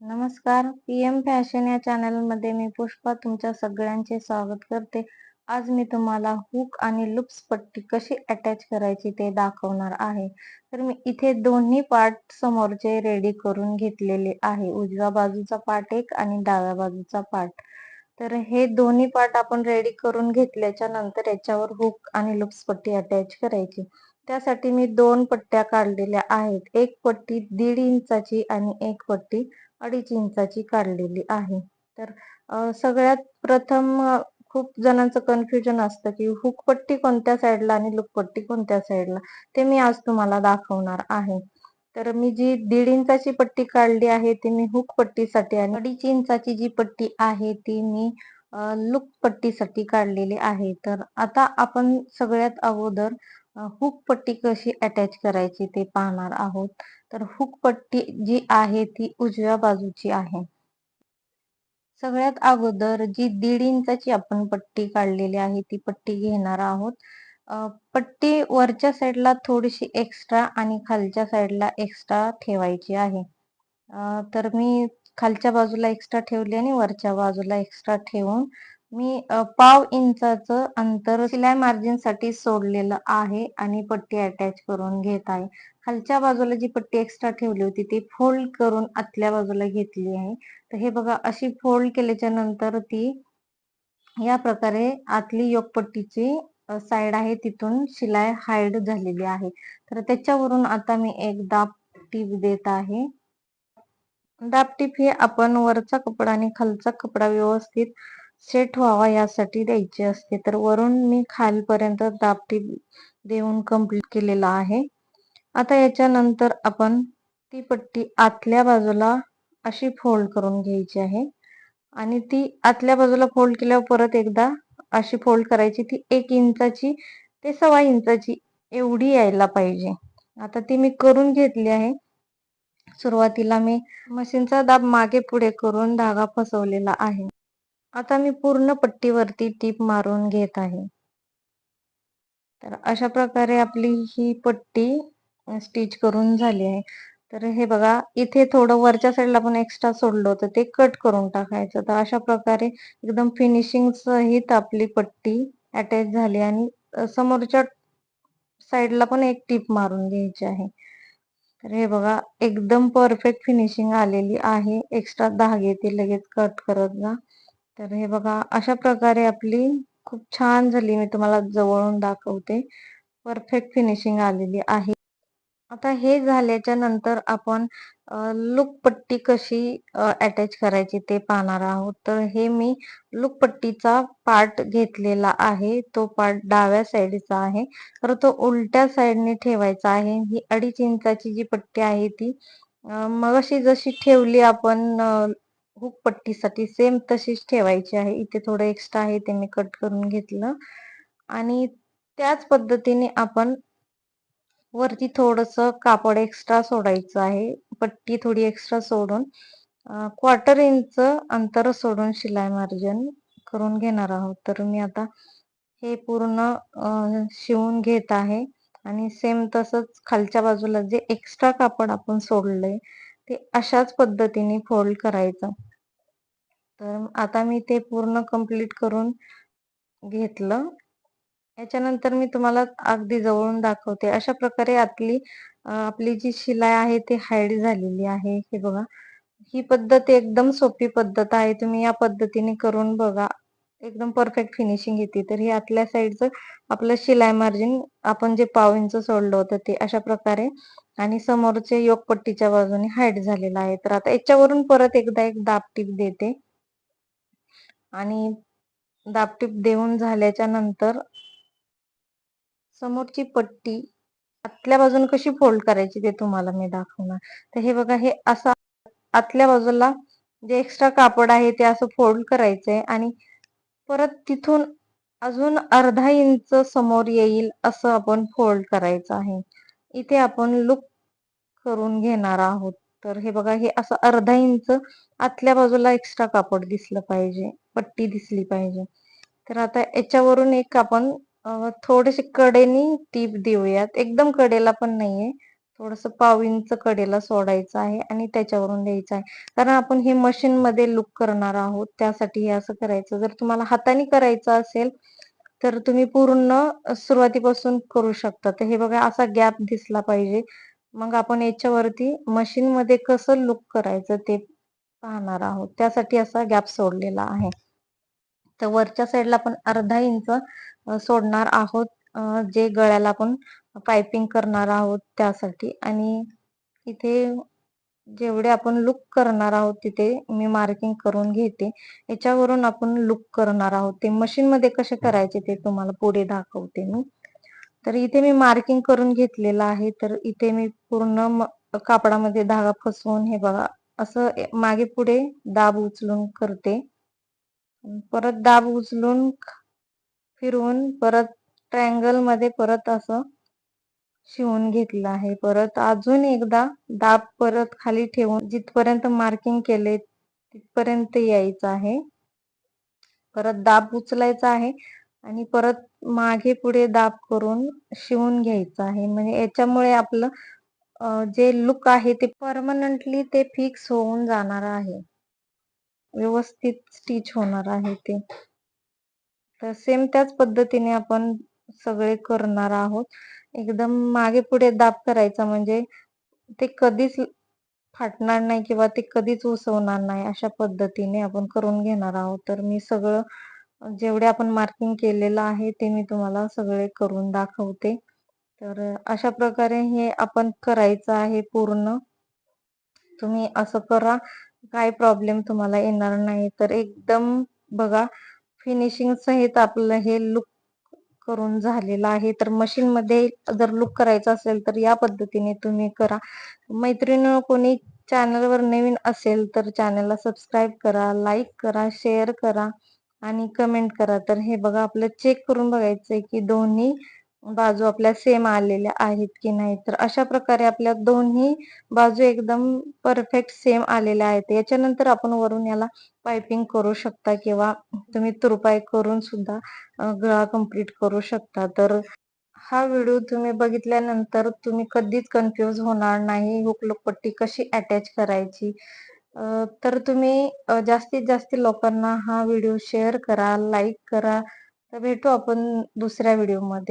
नमस्कार. P M fashion या चॅनलमध्ये मी पुष्पा तुमच्या सगळ्यांचे स्वागत करते. आज मी तुम्हाला हुक आणि लुप्स पट्टी कशी अटॅच करायची ते दाखवणार आहे. तर मी इथे दोन्ही पार्ट समोरचे रेडी करून घेतलेले आहे. उजव्या बाजूचा पार्ट एक आणि डाव्या बाजूचा पार्ट तर हे दोन्ही पार्ट आपण रेडी करून घेतल्याच्या नंतर याच्यावर हुक आणि लुप्स पट्टी अटॅच करायची. त्यासाठी मी दोन पट्ट्या काढलेल्या आहेत. एक पट्टी दीड इंचाची आणि एक पट्टी अडीच इंचाची काढलेली आहे. तर सगळ्यात प्रथम खूप जणांचं कन्फ्युजन असतं की हुकपट्टी कोणत्या साईडला आणि लुकपट्टी कोणत्या साईडला ते मी आज तुम्हाला दाखवणार आहे. तर मी जी दीड इंचाची पट्टी काढली आहे ती मी हुक पट्टीसाठी आणि अडीच इंचाची जी पट्टी आहे ती मी लुक पट्टीसाठी काढलेली आहे. तर आता आपण सगळ्यात अगोदर हुक पट्टी कशी अटॅच करायची ते पाहणार आहोत. तर हुक पट्टी जी आहे ती उजव्या बाजूची आहे. सगळ्यात अगोदर जी दीड इंचाची आपण पट्टी काढलेली आहे ती पट्टी घेणार आहोत. पट्टी वरच्या साईडला थोडीशी एक्स्ट्रा आणि खालच्या साईडला एक्स्ट्रा ठेवायची आहे. तर मी खालच्या बाजूला एक्स्ट्रा ठेवली आणि वरच्या बाजूला एक्स्ट्रा ठेवून मी पाव इंचाचं अंतर शिलाई मार्जिनसाठी सोडलेलं आहे आणि पट्टी अटॅच करून घेत आहे. खालच्या बाजूला जी पट्टी एक्स्ट्रा ठेवली होती ती फोल्ड करून आतल्या बाजूला घेतली आहे. तर हे बघा अशी फोल्ड केल्याच्यानंतर ती या प्रकारे आतली योगपट्टीची साइड आहे तिथून शिलाई हाईड झालेली आहे. तर त्याच्यावरून आता मी एक दाब टीप देत आहे. दाब टीप हे आपण वरचा कपडा आणि खालचा कपडा व्यवस्थित सेट व्हावा यासाठी द्यायची असते. तर वरून मी खालपर्यंत दापटी देऊन कंप्लीट केलेला आहे. आता याच्यानंतर आपण ती पट्टी आतल्या बाजूला अशी फोल्ड करून घ्यायची आहे. आणि ती आतल्या बाजूला फोल्ड केल्यावर परत एकदा अशी फोल्ड करायची. ती एक इंचाची ते सव्वा इंचाची एवढी यायला पाहिजे. आता ती मी करून घेतली आहे. सुरुवातीला मी मशीनचा दाब मागे पुढे करून धागा फसवलेला आहे. आता मी पूर्ण पट्टीवरती टीप मारून घेत आहे. तर अशा प्रकारे आपली ही पट्टी स्टिच करून झाली आहे. तर हे बघा इथे थोडं वरच्या साईडला पण एक्स्ट्रा सोडलं होतं ते कट करून टाकायचं. तर अशा प्रकारे एकदम फिनिशिंग सहित आपली पट्टी अटॅच झाली आणि समोरच्या साईडला पण एक टीप मारून घ्यायची आहे. तर हे बघा एकदम परफेक्ट फिनिशिंग आलेली आहे. एक्स्ट्रा धागे ते लगेच कट करत जा. तर हे बघा अशा प्रकारे आपली खूप छान झाली मी तुम्हाला जवळून दाखवते. परफेक्ट फिनिशिंग आलेली आहे. आता हे झाल्याच्यानंतर आपण लुक पट्टी कशी अटॅच करायची ते पाहणार आहोत. तर हे मी लुक पट्टीचा पार्ट घेतलेला आहे. तो पार्ट डाव्या साईडचा आहे. तर तो उलट्या साईडने ठेवायचा आहे. ही अडीच इंचाची जी पट्टी आहे ती मग अशी जशी ठेवली आपण हुक पट्टीसाठी सेम तशीच ठेवायची आहे. इथे थोडं एक्स्ट्रा आहे ते मी कट करून घेतलं. आणि त्याच पद्धतीने आपण वरती थोडस कापड एक्स्ट्रा सोडायचं आहे. पट्टी थोडी एक्स्ट्रा सोडून क्वार्टर इंच अंतर सोडून शिलाई मार्जिन करून घेणार आहोत. तर मी आता हे पूर्ण शिवून घेत आहे. आणि सेम तसंच खालच्या बाजूला जे एक्स्ट्रा कापड आपण सोडलंय ते अशाच पद्धतीने फोल्ड करायचं. तर आता मी ते पूर्ण कंप्लीट करून घेतलं. याच्यानंतर मी तुम्हाला अगदी जवळून दाखवते. अशा प्रकारे आतली आपली जी शिलाई आहे ती हाईड झालेली आहे. हे बघा. ही पद्धत एकदम सोपी पद्धत आहे. तुम्ही या पद्धतीने करून बघा. एकदम परफेक्ट फिनिशिंग येते. तर ही आतल्या साईडचं आपलं शिलाई मार्जिन आपण जे पाव इंच सोडलं होतं ते अशा प्रकारे आणि समोरचे योगपट्टीच्या बाजूने हाईट झालेला आहे. तर आता याच्यावरून परत एकदा एक दाबटीप देते. आणि दाबटीप देऊन झाल्याच्यानंतर समोरची पट्टी आतल्या बाजूने कशी फोल्ड करायची ते तुम्हाला मी दाखवणार. तर हे बघा हे असं आतल्या बाजूला जे एक्स्ट्रा कापड आहे ते असं फोल्ड करायचंय आणि परत तिथून अजून अर्धा इंच समोर येईल असं आपण फोल्ड करायचं आहे. इथे आपण लुक करून घेणार आहोत. तर हे बघा हे असं अर्धा इंच आतल्या बाजूला एक्स्ट्रा कापड दिसलं पाहिजे पट्टी दिसली पाहिजे. तर आता याच्यावरून एक आपण थोडेसे कडेनी टीप देऊयात. एकदम कडेला पण नाहीये. थोडस पाव इंच कडेला सोडायचं आहे आणि त्याच्यावरून द्यायचं आहे. कारण आपण हे मशीन मध्ये लुक करणार आहोत. त्यासाठी हे असं करायचं. जर तुम्हाला हाताने करायचं असेल तर तुम्ही पूर्ण सुरुवातीपासून करू शकता. तर हे बघा असा गॅप दिसला पाहिजे. मग आपण याच्यावरती मशीन मध्ये कसं लुक करायचं ते पाहणार आहोत. त्यासाठी असा गॅप सोडलेला आहे. तर वरच्या साईडला आपण अर्धा इंच सोडणार आहोत. जे गळ्याला आपण पायपिंग करणार आहोत त्यासाठी. आणि इथे जेवढे आपण लुक करणार आहोत तिथे मी मार्किंग करून घेते. याच्यावरून आपण लुक करणार आहोत. ते मशीन मध्ये कसे करायचे ते तुम्हाला पुढे दाखवते मी. तर इथे मी मार्किंग करून घेतलेलं आहे. तर इथे मी पूर्ण कापडामध्ये धागा फसवून हे बघा असं मागे पुढे दाब उचलून करते. परत दाब उचलून फिरवून परत ट्रायंगलमध्ये परत असं शिवून घेतलं आहे. परत अजून एकदा दाब परत खाली ठेवून जिथपर्यंत मार्किंग केले तिथपर्यंत यायचं आहे. परत दाब उचलायचा आहे आणि परत मागे पुढे दाब करून शिवून घ्यायचं आहे. म्हणजे याच्यामुळे आपलं जे लुक आहे ते परमनंटली ते फिक्स होऊन जाणार आहे. व्यवस्थित स्टिच होणार आहे ते. तर सेम त्याच पद्धतीने आपण सगळे करणार आहोत. एकदम मागे पुढे दाब करायचा म्हणजे ते कधीच फाटणार नाही किंवा ते कधीच उसवणार नाही अशा पद्धतीने आपण करून घेणार आहोत. तर मी सगळं जेवढे आपण मार्किंग केलेलं आहे ते मी तुम्हाला सगळे करून दाखवते. तर अशा प्रकारे हे आपण करायचं आहे पूर्ण. तुम्ही असं करा काय प्रॉब्लेम तुम्हाला येणार नाही. तर एकदम बघा फिनिशिंग सहित आपलं हे लुक करून झालेला आहे. तर मशीन मध्ये जर लुक करायचं असेल तर या पद्धतीने तुम्ही करा. मैत्रिणी कोणी चॅनलवर नवीन असेल तर चॅनलला सबस्क्राईब करा लाईक करा शेअर करा आणि कमेंट करा. तर हे बघा आपलं चेक करून बघायचंय की दोन्ही बाजू आपल्या सेम आलेल्या आहेत की नाही तर अशा प्रकारे आपल्या दोन्ही बाजू एकदम परफेक्ट सेम आलेल्या आहेत. याच्यानंतर आपण वरून याला पायपिंग करू शकता किंवा तुम्ही तुरपाय करून सुद्धा गळा कंप्लीट करू शकता. तर हा व्हिडिओ तुम्ही बघितल्यानंतर तुम्ही कधीच कन्फ्युज होणार नाही. हुकलुकपट्टी कशी अटॅच करायची? तर तुम्ही जास्तीत जास्त लोकांना हा व्हिडिओ शेअर करा लाईक करा. तर भेटू आपण दुसऱ्या व्हिडिओमध्ये